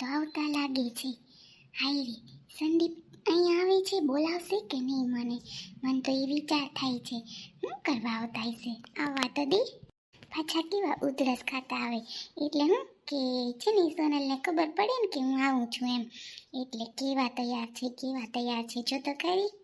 તો આવતા લાગે છે. હાય રે, સંદીપ અહીંયા આવે છે, બોલાવશે કે નહીં મને? મને તો એ વિચાર થાય છે. શું કરવા આવતા હશે? આવવા તો દે. પાછા કેવા ઉધરસ ખાતા આવે? એટલે હું કે છે ને, સોનલને ખબર પડે ને કે હું આવું છું એમ. એટલે કેવા તૈયાર છે, કેવા તૈયાર છે, જો તો ખરી.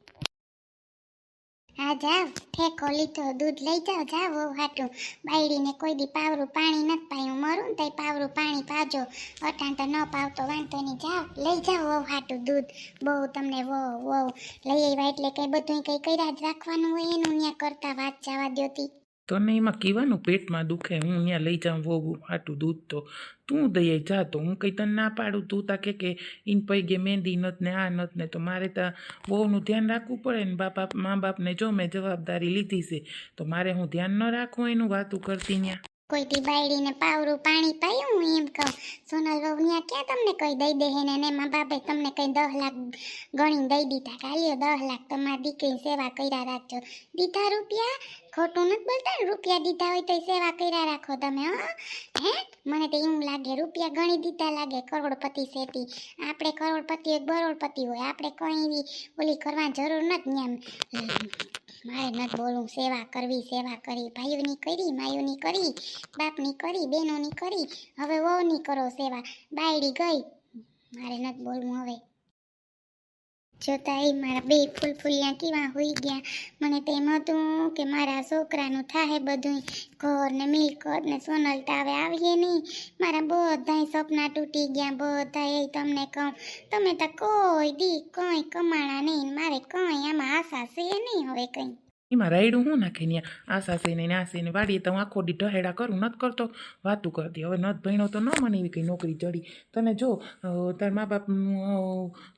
હા જાવ, ઠેકો લીધો, દૂધ લઈ જાઓ જાવ વહુ હાટું. બાયડીને કોઈ દી પાવરું પાણી નથી પાયું. મરું ને તઈ પાવરું પાણી પાજો. અટાણ તો ન પાવતો, વાંધો નહીં, જાવ, લઈ જાઓ વહુ હાટું દૂધ. બહુ તમને વહુ વહુ લઈ આવ્યા એટલે કંઈ બધું કંઈ કર્યા જ રાખવાનું હોય એનું ત્યાં કરતા વાત જવા દ્યોતી તને એમાં કહેવાનું, પેટમાં દુખે, હું ત્યાં લઈ જાઉં વહુ આટું દૂધ તો તું દઈએ, જા તો. હું કંઈ તને ના પાડું, તું તા કે કે ઈન પૈગે મહેંદી નત ને આ નત ને તો મારે તા વહુનું ધ્યાન રાખવું પડે ને બાપા મા બાપને જો મેં જવાબદારી લીધી છે, તો મારે હું ધ્યાન ન રાખું એનું વાતું કરતી ત્યાં કોઈ દી પાવરું પાણી પાયું હું એમ કહું. સોનલ બહુ ત્યાં ક્યાં તમને કોઈ દઈ દે ને એને એમાં બાપે તમને કંઈ દસ લાખ ગણી દઈ દીધા. કાલ્યો દસ લાખ તમારી દીકરી સેવા કર્યા રાખજો. દીધા રૂપિયા? ખોટું નથી બોલતા રૂપિયા દીધા હોય તો સેવા કર્યા રાખો તમે, હા. હે? મને તો એવું લાગે રૂપિયા ગણી દીધા લાગે કરોડપતિ શેઠી આપણે કરોડપતિ એક બરોડપતિ હોય, આપણે કંઈ એવી ઓલી કરવા જરૂર નથી એમ મારે નથી બોલવું. સેવા કરવી, સેવા કરી. ભાઈઓની કરી માયોની કરી, બાપની કરી, બહેનોની કરી. હવે વહુની કરો સેવા. બાયડી ગઈ. મારે નથી બોલવું હવે. જોતા એ મારા બે ફૂલ ફૂલિયા કેવા હોઈ ગયા. મને તો એમ હતું કે મારા છોકરાનું થાય બધું ઘર ને મિલકત ને સોનલ તો હવે આવીએ નહીં. મારા બધાય સપના તૂટી ગયા બધા એ તમને કહું. તમે તો કોઈ દી કંઈ કમાણા નહીં, મારે કંઈ આમાં આશા છે નહીં હવે કંઈ. એમાં રાયડું હું નાખે ત્યાં આશા છે ને આશે ને વાડીએ તો હું આખો દી ઢહેડા કરું, નથી કરતો. વાતું કરતી હવે નથી ભણ્યો તો ન મને એવી કંઈ નોકરી ચડી. તને જો તારા મા બાપ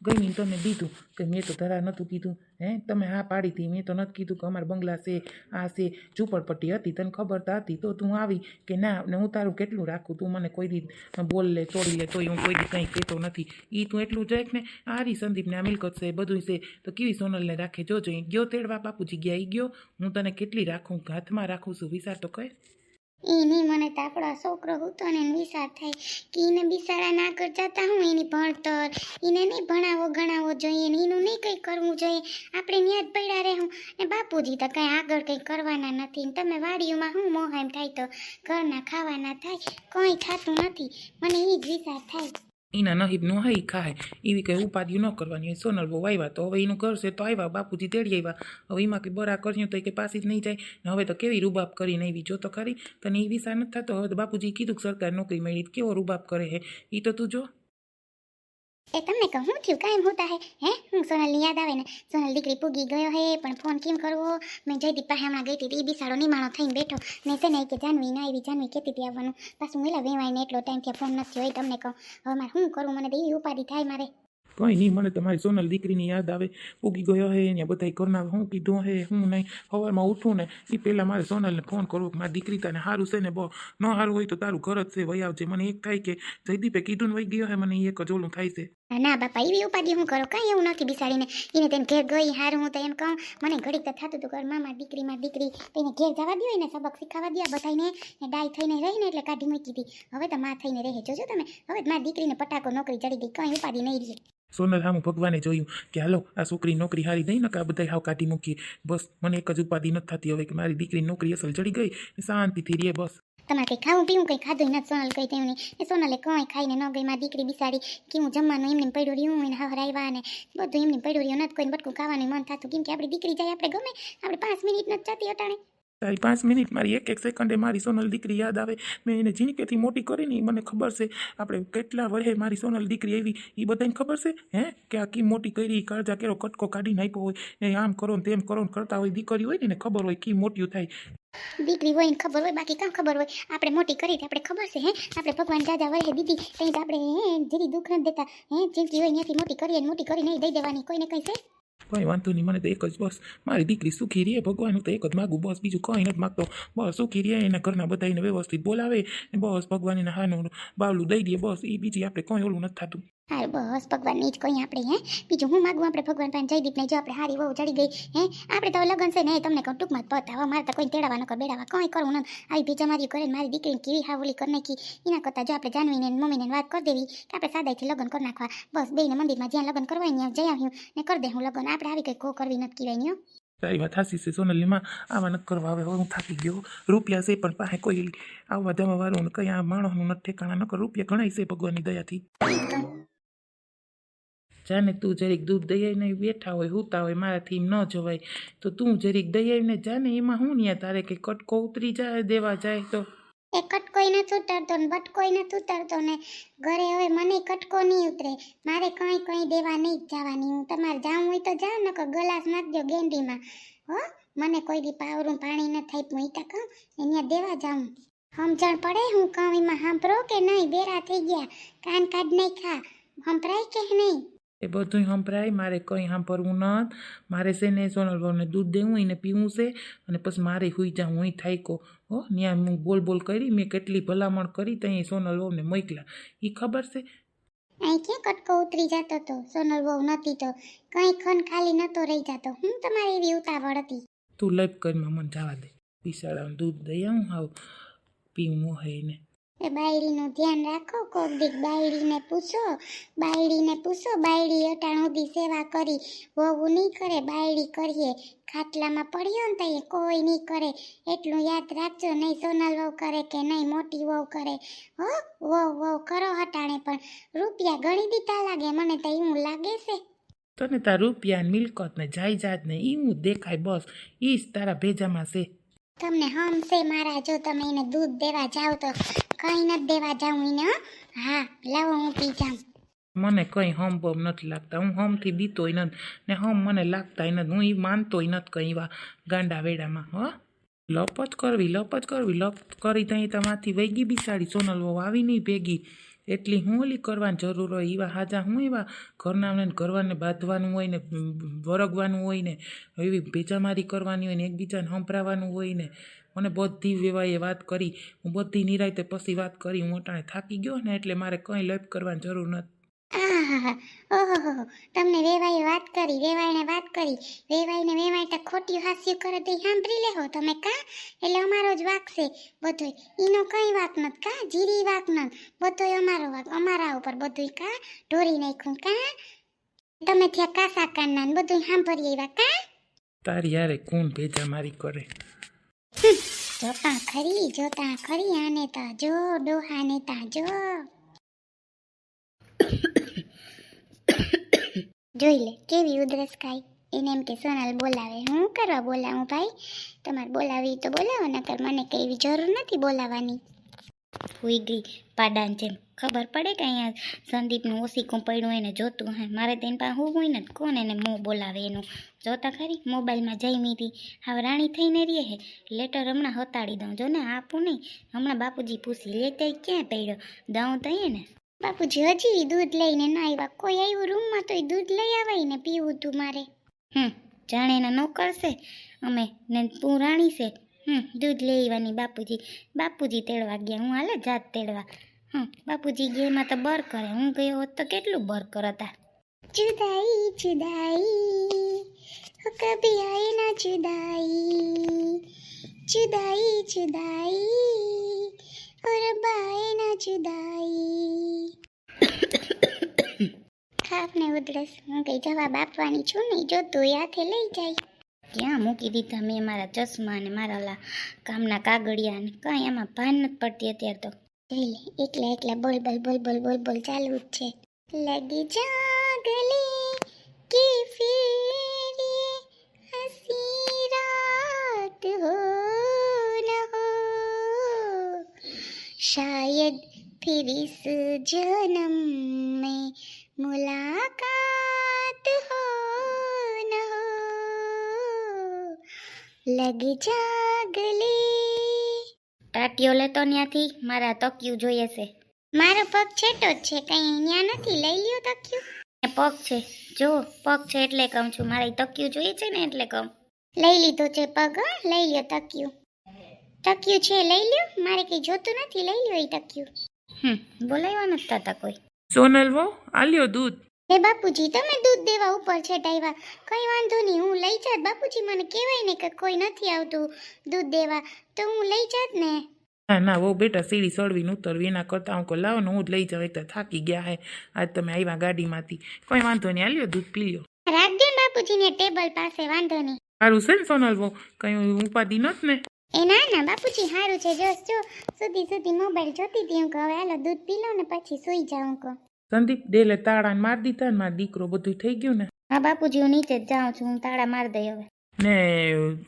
ગઈ ને તને દીધું. કે મેં તો તારા નહોતું કીધું. હે? તમે હા પાડી હતી મેં તો નથી કીધું કે અમારા બંગલા છે, આ છે, ઝૂંપડપટ્ટી હતી, તને ખબર તો હતી. તો તું આવી કે ના, ને હું તારું કેટલું રાખું? તું મને કોઈ રીત બોલ લે, તોડી લે, તોય હું કોઈ રીત કંઈ કહેતો નથી. એ તું એટલું જાય ને. આરી સંદીપને આ મિલકત છે બધું છે. તો કેવી સોનલને રાખે? જોજો એ ગયો તેડવા, બાપુજી ગયા એ ગયો. હું તને કેટલી રાખું? હાથમાં રાખું છું, વિચાર તો કહે નહીં મને તો આપણો છોકરો હતો ને એને થાય કે એને બિચારાને આગળ જતા હું એની ભણતર એને નહીં ભણાવો, ગણાવો જોઈએ ને એનું નહીં કંઈ કરવું જોઈએ. આપણે ન્યા જ પડ્યા રહેવું ને બાપુજી તો કંઈ આગળ કંઈ કરવાના નથી ને તમે વાડીઓમાં હું મોહામ થાય તો ઘરના ખાવાના થાય, કંઈ ખાતું નથી. મને એ જ વિચાર થાય. એના નહીબનું હઈ ખાય એવી કંઈ ઉપાધિ ન કરવાની હોય સોનલ બહુ આવ્યા તો હવે એનું છે તો આવ્યા બાપુજી તેડી આવ્યા હવે એમાં કંઈ બરા કર્યું તો કે પાછી જ નહીં જાય ને હવે તો કેવી રૂબાબ કરીને આવી જો તો ખરી તને એ વિચાર નથી થતો હવે તો બાપુજી કીધું કે સરકાર નોકરી મળી કેવો રૂબાબ કરે હે એ તો તું જો એ તમને કહું થયું? કાંઈ હોતા હે? હે? હું સોનલની યાદ આવે ને, સોનલ દીકરી પૂગી ગયો હે, પણ ફોન કેમ કરવો? મેં જયદીપ પાસે હમણાં ગઈ હતી એ બિસાડો નિમાણો થઈને બેઠો. ને છે ને કે જાનવી ના આવી, જાનવી કહેતી હતી આવવાનું. પાછું મેલા વેવાઈને એટલો ટાઈમ થયા ફોન નથી હોય તમને કહું. હવે મારે શું કરવું? મને તો એ ઉપાધિ થાય મારે. કંઈ નહીં મને તમારી સોનલ દીકરીની યાદ આવે પૂગી ગયો હે ને બધા ઘરના હું કીધું હે હું નહીં સવારમાં ઉઠું ને એ પહેલાં મારે સોનલને ફોન કરવો મારી દીકરી તને સારું છે ને બહુ ન સારું હોય તો તારું ઘર જ છે વહી આવજે મને એક થાય કે જયદીપે કીધું ને વહી ગયો હે મને એક જ ઓલું થાય છે ના, બાપા એવી ઉપાધિ હું કરો? કાંઈ એવું નથી બિસાડીને. એને તેને ઘેર ગઈ હારું, હું તો એમ કહું, મને ઘડીક તો થતું હતું કે મામા દીકરી માં દીકરી તેને ઘેર જવા દો ને સબક શીખવા દો બધાને ને ડાય થઈને રહીને એટલે કાઢી મૂકી હતી હવે તો માં થઈને રહે જોજો તમે, હવે મારી દીકરીને પટાકો, નોકરી ચડી ગઈ. કંઈ ઉપાધિ નહીં રહી. સોનલ હામું ભગવાને જોયું કે, હાલો, આ છોકરી નોકરી હારી દઈ ને કે આ બધા હાવ કાઢી મૂકીએ બસ, મને એક જ ઉપાધિ નથી થતી હવે કે મારી દીકરી નોકરી અસલ ચડી ગઈ. શાંતિથી રહે, બસ. તમારે કંઈ ખાવું, પીવું, કંઈ ખાધું નથી સોનલ કઈ તેવું નહીં. એ સોનલે કંઈ ખાઈને ન ગઈ મારી દીકરી બિસાડી. કે હું જમવાનું એમને પડ્યું રહ્યું એને હવાર આવ્યા ને બધું એમને પડ્યું રહ્યું નથી કોઈને બટકું ખાવાનું મન થતું. કેમ કે આપણી દીકરી જાય, આપણે ગમે, આપણે પાંચ મિનિટ નથી જતી અટાણે. તારી પાંચ મિનિટ મારી એક એક સેકન્ડે મારી સોનલ દીકરી યાદ આવે. મેં એને ઝીણકેથી મોટી કરીને મને ખબર છે. આપણે કેટલા વર્ષે મારી સોનલ દીકરી આવી એ બધાને ખબર છે? હે? કે આ કી મોટી કરી કાળજા કેરો કટકો કાઢી નાખ્યો હોય. ને આમ કરો ને તેમ કરો ને કરતા હોય, દીકરી હોય ને ખબર હોય કી મોટી થાય. દીકરી હોય ને ખબર હોય, બાકી કામ ખબર હોય. આપણે મોટી કરી આપણે ખબર છે, હે? આપણે ભગવાન જાજા વળે દીદી કંઈ આપણે, હે? જીરી દુઃખ નથી દેતા, હે? જીવતી હોય ત્યાંથી મોટી કરીએ મોટી કરી દઈ દેવાની, કોઈને કંઈ છે? કંઈ વાંધો નહીં મને તો એક જ બસ મારી દીકરી સુખી રહે ભગવાન તો એક જ માગું બસ બીજું કંઈ નથી માગતો બસ સુખી રહે એના ઘરના બધાને વ્યવસ્થિત બોલાવે ને બસ ભગવાન એને હાનું બાવલું દઈ દે બસ એ બીજી આપણે કંઈ ઓલું નથી થતું હારું બસ ભગવાનની જ કહીએ આપણે હે? બીજું હું માગું આપણે ભગવાન પાસે જયદીપને જો આપણે હારી વહુ ચડી ગઈ હે? આપણે તો લગન છે ને તમને કહું ટૂંકમાં જ પત હવે મારે તો કોઈ તેડાવા નકર બેડાવા કંઈ કરવું ન. આવી બીજા મારી કરે મારી દીકરીને કેવી હાવલી કરી નાખી. એના કરતાં જો આપણે જાનવીને ને મમ્મીને વાત કરી દેવી કે આપણે સાદાઈથી લગ્ન કરી નાખવા. બસ બેને મંદિરમાં જ્યાં લગ્ન કરવા ત્યાં જઈ આવ્યું ને કરી દે હું લગ્ન. આપણે આવી કંઈ કો કરવી નથી કહેવાય તારી વાત હાસી છે સોનલીમાં આવા નથી કરવા આવે હવે હું થાકી ગયો. રૂપિયા છે પણ પાસે કોઈ આવવા જવા વાળું કંઈ આ માણસનું નથી ઠેકાણા નકર રૂપિયા ગણાય છે ભગવાનની દયાથી. જાને તું જરીક દૂધ દઈ આવીને બેઠા હોય, હુતા હોય, મારાથી ન જવાય. તો તું જરીક દઈ આવીને જાને એમાં હું ન્યા તારે કે કટકો ઉતરી જાય, દેવા જાય તો? એ કટકોઈ નથી ઉતરતો ને બટકોઈ નથી ઉતરતો ને ઘરે હવે મને કટકો નહીં ઉતરે. મારે કંઈ કંઈ દેવા નહીં જવાની. હું તમારે જાવું હોય તો જાઓ, નકર ગલાસ નાખજો ગેંડીમાં. હો, મને કોઈ દી પાવરું પાણી ન થાય હું ઈતા કહું અહીંયા દેવા જાઉં. સમજણ પડે હું કહું, એમાં સાંભળો કે નહીં બેરા થઈ ગયા. કાન કાઢ નહીં ખા સંભળાય કે નહીં? એ બધું સંભળાય મારે કંઈ સાંભળવું ન મારે છે ને સોનલ બહુને દૂધ દેવું એને પીવું છે અને પછી મારે હુઈ જાઉં હું થાયકો હો ત્યાં હું બોલ બોલ કરી મેં કેટલી ભલામણ કરી ત્યાં સોનલ બહુને મોકલા એ ખબર છે અહીં ક્યાં કટકો ઉતરી જતો તો સોનલ બહુ નથી તો કંઈ ખન ખાલી નતો રહી જતો હું તમારી એવી ઉતાવળ હતી તું લપ કરી મને જવા દે બિસાડાનું દૂધ દઈ આવું હાવ પીવું હોય ને એ બાયડીનું ધ્યાન રાખો કોક દીક બાયડીને પૂછો બાયડીને પૂછો બાયડી અટાણ સુધી સેવા કરી વહુ નહીં કરે બાયડી કરીએ. ખાટલામાં પડ્યો ને તઈ કોઈ નહીં કરે. એટલું યાદ રાખજો નહીં સોનલ વહુ કરે કે નહીં મોટી વહુ કરે. હો વહુ વહુ કરો હટાણે પણ. રૂપિયા ગણી દીધા લાગે મને તો એવું લાગે છે. તને તાર રૂપિયા મિલકત ને જાયદાદ ને એવું દેખાય બસ. ઈ જ તારા ભેજામાં છે. તમને હમશે મારા જો તમે એને દૂધ દેવા જાવ તો. કંઈ નથી દેવા જાઉં એને હા. લાવો હું પી જાઉં. મને કંઈ હમ બમ નથી લાગતા, હું હમથી બીતોય નથી, ને હમ મને લાગતાય નથી, હું એ માનતોય નથી કંઈ વા ગાંડા વેડામાં, હો. લપત કરવી લપત કરવી લપ કરી ત્યાં તમારાથી વૈગી બિસાડી સોનલ વહુ આવી નહીં ભેગી. એટલી હું ઓલી કરવાની જરૂર હોય એવા હાજા હું એવા ઘરના ઘરવાને બાંધવાનું હોય ને વરગવાનું હોય ને, એવી ભેજામારી કરવાની હોય ને, એકબીજાને સંભળાવવાનું હોય ને મને બધી વેવાએ વાત કરી. હું બધી નિરાયતે પછી વાત કરી. હું અટાણે થાકી ગયો ને એટલે મારે કંઈ લપ કરવાની જરૂર નથી. તમને વેવાઈ વાત કરી વેવાઈને વાત કરી. વેવાઈને વેવાઈ તો ખોટી હાસ્ય કરે તો સાંભળી લેહો. તમે કા? એટલે અમારો જ વાક છે. બધોય ઈનો કઈ વાક નથી કા? જીરી વાક નત બધોય અમારો વાક. અમારા ઉપર બધુંય કા? ઢોરી નાખ્યું કા? તમે ત્યાં કાસા કાનના ને બધુંય સાંભળી આવ્યા કા? તારી યારે કોણ ભેજા મારી કરે? જોતા ખરી જોતા ખરી આને તા. જો, ડોહાને તા, જો. જોઈ લે, કેવી ઉધરસ ખાય એને એમ કે, સોનલ બોલાવે. હું કરવા બોલાવું ભાઈ? તમારે બોલાવી તો બોલાવો નકર મને કઈ જરૂર નથી બોલાવવાની હુઈ ગઈ પાડાન જેમ. ખબર પડે કે અહીંયા સંદીપનું ઓસીકું પડ્યું એને જોતું હે મારે તેની પાસે હું હોય ને તો કોણ એને મોં બોલાવે એનું? જોતા ખરી, મોબાઈલમાં જઈમી હતી હવે રાણી થઈને રહીએ હે. લેટર હમણાં હતાડી દઉં. જો ને આપું નહીં. હમણાં બાપુજી પૂછી લેતા ક્યાં પડ્યો? દઉં તઈએ ને. બાપુજી, હજી દૂધ લઈને ના આવ્યા? કોઈ આવ્યું રૂમમાં તોય દૂધ લઈ આવાય ને પીવું તું મારે? હમ, જાણે એના નોકરશે અમે ને તું રાણી છે. હમ દૂધ આવવાની બાપુજી. બાપુજી તેડવા ગયા હું હાલે જાત તેડવા. હમ બાપુજી ગયા એમાં તો બર કરે. હું ગયો હોત તો કેટલું બર કરતા. જુદાઈ જુદાઈ. હો કભી આય ના જુદાઈ. જુદાઈ જુદાઈ. ઓર બાય ના જુદાઈ. ખાપ ને ઉધરસ. હું કઈ જવાબ આપવાની છું નહીં. જો તું યાથે લઈ જાય. ક્યાં મૂકી દીધા મેં મારા ચશ્મા અને મારા ઓલા કામના કાગળિયા ને કાંઈ એમાં ભાન નથી પડતી અત્યારે તો જોઈ લે એકલા એકલા બોલ બોલ બોલ બોલ બોલ બોલ ચાલુ જ છે લગી જા ગલે કી ફિર ये हंसी रात हो न हो शायद फिर इस जन्म में मुलाकात લગ જાગલી. ટાટીઓ લેતો ત્યાંથી મારા તકિયું જોઈએ છે. મારો પગ છેટો જ છે, કઈ ત્યાં નથી લઈ લ્યો તકિયું? પગ છે. જો, પગ છે એટલે કહું છું, મારે તકિયું જોઈએ છે ને એટલે કહું. લઈ લીધો છે પગ લઈ લ્યો તકિયું. તકિયું છે, લઈ લ્યો. મારે કઈ જોતું નથી, લઈ લ્યો એ તકિયું. હમ, બોલાવ્યા નથી થતા કોઈ. સોનલ વહુ આલ્યો દૂધ. હે બાપુજી તમે દૂધ દેવા ઉપર છે ટાઈવા કઈ વાંધો નહીં હું લઈ જાત. બાપુજી મને કહેવાય ને કે કોઈ નથી આવતું દૂધ દેવા તો હું લઈ જાત ને? ના ના વો બેટા સીડી સળવીને ઉતરવી. એના કરતાં હું લાવો ને હું જ લઈ જાઉં. એક તો થાકી ગયા હે. આજ તમે આવ્યા ગાડીમાંથી. કોઈ વાંધો નહીં આલ્યો દૂધ પી લ્યો. રાખ દે ને બાપુજીને ટેબલ પાસે વાંધો નહીં. સારું છે ને સોનલ વો કઈ ઉપાધિ નથી ને? એ ના ના બાપુજી સારું છે. જો જો. સુધી સુધી મોબાઈલ જોતી હતી હું કહું હવે હાલો દૂધ પી લો ને પછી સૂઈ જાઉં કહું. સંદીપ ડેલે તાળાને મારી દીધા ને મારો દીકરો બધું થઈ ગયું ને. હા બાપુજી હું નીચે જ જાઉં છું હું તાળા મારી દઈ હવે. ને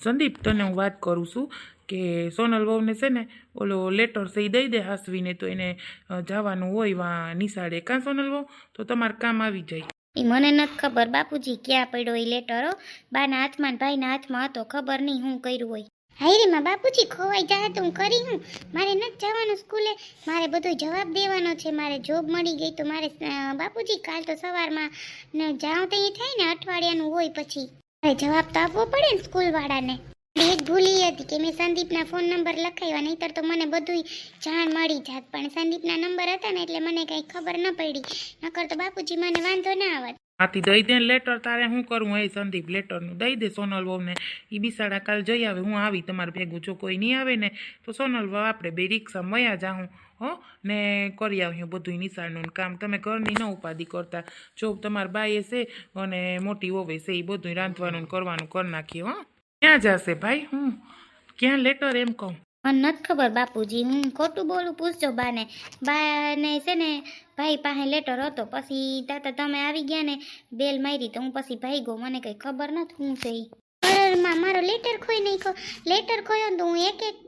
સંદીપ તને હું વાત કરું છું કે સોનલ વહુને છે ને ઓલો લેટર છે દઈ દે હાસવીને તો એને જવાનું હોય વા નિશાળે. કાં સોનલ વહુ? તો તમારે કામ આવી જાય. એ મને નથી ખબર બાપુજી ક્યાં પડ્યો એ લેટર બાના હાથમાં ને ભાઈના હાથમાં હતો ખબર નહીં હું કર્યું હોય. હાયરીમાં બાપુજી, ખોવાઈ જાય તો હું કરી હું. મારે નથી જવાનું સ્કૂલે. મારે બધો જવાબ દેવાનો છે. મારે જોબ મળી ગઈ તો મારે બાપુજી, કાલ તો સવારમાં ને જાઉં તો એ થાય ને અઠવાડિયાનું હોય પછી. મારે જવાબ તો આપવો પડે ને સ્કૂલવાળાને. એ જ ભૂલી હતી કે મેં સંદીપના ફોન નંબર લખાવ્યા, નહીંતર તો મને બધુંય જાણ મળી જાત. પણ સંદીપના નંબર હતા ને એટલે મને કંઈ ખબર ન પડી. નકર તો બાપુજી મને વાંધો ના આવત આથી દઈ દે લેટર તારે શું કરવું? એ સંદીપ લેટરનું દઈ દે સોનલ વહુને. એ બિસાડા કાલ જઈ આવે. હું આવી, તમારે ભેગું જો કોઈ નહીં આવે ને, તો સોનલ વહુ આપણે બે રિક્ષામાં વયા જાઉં હો, ને કરી આવ્યું બધું નિશાળનું કામ. તમે ઘરની ન ઉપાધિ કરતા. જો તમારા બાઈએ છે અને મોટી વહુએ છે એ બધું રાંધવાનું કરવાનું કરી નાખીએ, હો. ક્યાં જશે ભાઈ? હું ક્યાં લેટર એમ કહું? મને નથી ખબર બાપુજી, હું ખોટું બોલું પૂછજો બાને. બાને છે ને, ભાઈ પાસે લેટર હતો, પછી તાતા તમે આવી ગયા ને, બેલ મારી તો હું પછી ભાઈ ગયો, મને કંઈ ખબર નથી હું છે માં, મારો લેટર ખોઈ નાખ્યો. લેટર ખોયો તો હું એક એક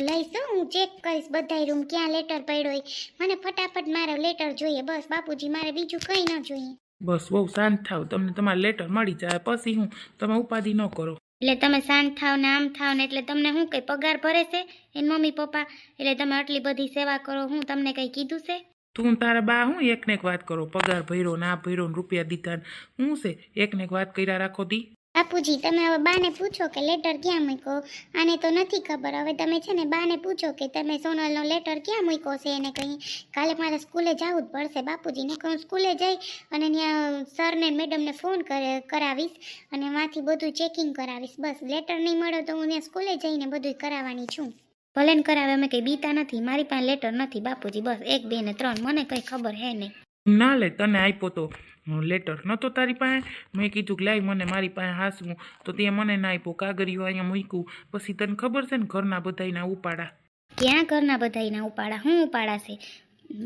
લઈશ હું ચેક કરીશ બધાય રૂમ ક્યાં લેટર પડ્યો હોય. મને ફટાફટ મારો લેટર જોઈએ, બસ બાપુજી, મારે બીજું કંઈ ન જોઈએ. બસ બહુ શાંત થાવ, તમને તમારા લેટર મળી જાય, પછી હું તમે ઉપાધિ ન કરો. એટલે તમે શાંત થાવ ને આમ થાવ ને એટલે તમને શું કઈ પગાર ભરે છે? એન મમ્મી, પપ્પા, એટલે તમે આટલી બધી સેવા કરો, હું તમને કઈ કીધું છે? તું તારા બા, હું એકને એક વાત કરો. પગાર ભર્યો ના ભર્યો રૂપિયા દીધા હું છે? એકને એક વાત કર્યા રાખો દી. બાપુજી, તમે હવે બાને પૂછો કે લેટર ક્યાં મૂક્યો? આને તો નથી ખબર. હવે તમે છે ને બાને પૂછો કે તમે સોનલનો લેટર ક્યાં મૂક્યો છે એને કંઈ? કાલે મારે સ્કૂલે જવું જ પડશે બાપુજી. ને હું સ્કૂલે જઈ અને ત્યાં સરને મેડમને ફોન કરે, કરાવીશ અને માંથી બધું ચેકિંગ કરાવીશ. બસ લેટર નહીં મળે તો હું ત્યાં સ્કૂલે જઈને બધું કરાવવાની છું. ભલે કરાવે, અમે કંઈ બીતા નથી. મારી પાસે લેટર નથી બાપુજી. બસ, એક, બે ને ત્રણ. મને કંઈ ખબર હે નહીં. ના લે તને આપ્યો તો લેટર નહોતો તારી પાસે. મેં કીધું કે લાઈ મને મારી પાસે હાસવું. તો તે મને ના આપ્યો. કાગળિયું અહીંયા મૂક્યું. પછી તને ખબર છે ને ઘરના બધાયના ઉપાડા. ક્યાં ઘરના બધાયના ઉપાડા? હું ઉપાડા છે?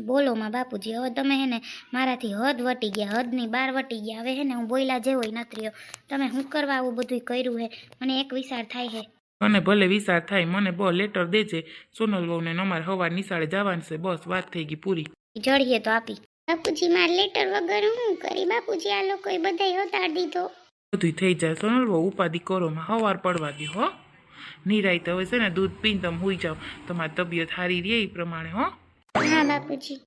બોલો માં બાપુજી હવે તમે હે ને મારાથી હદ વટી ગયા હદની બાર વટી ગયા. હવે હે ને હું બોયલા જેવો નથી રહ્યો. તમે શું કરવા આવું બધું કર્યું હે? મને એક વિચાર થાય હે. અને ભલે વિચાર થાય મને બહુ લેટર દેજે. સોનલ બહુ ને અમારે હવા નિશાળે જવાનું છે. બસ વાત થઈ ગઈ પૂરી. જડીએ તો આપી. બાપુજી માર લેટર વગર હું કરી? બાપુજી આ લોકો એ બધાય હતાડ દીધો. બધું થઈ જાય સોનલ બહુ ઉપાધિ કરો માં હવાર પડવા દો હો. નિરાય તો હવે છે ને દૂધ પીને તમે હોઈ જાઓ. તમારી તબિયત સારી રહે એ પ્રમાણે હો. હા બાપુજી.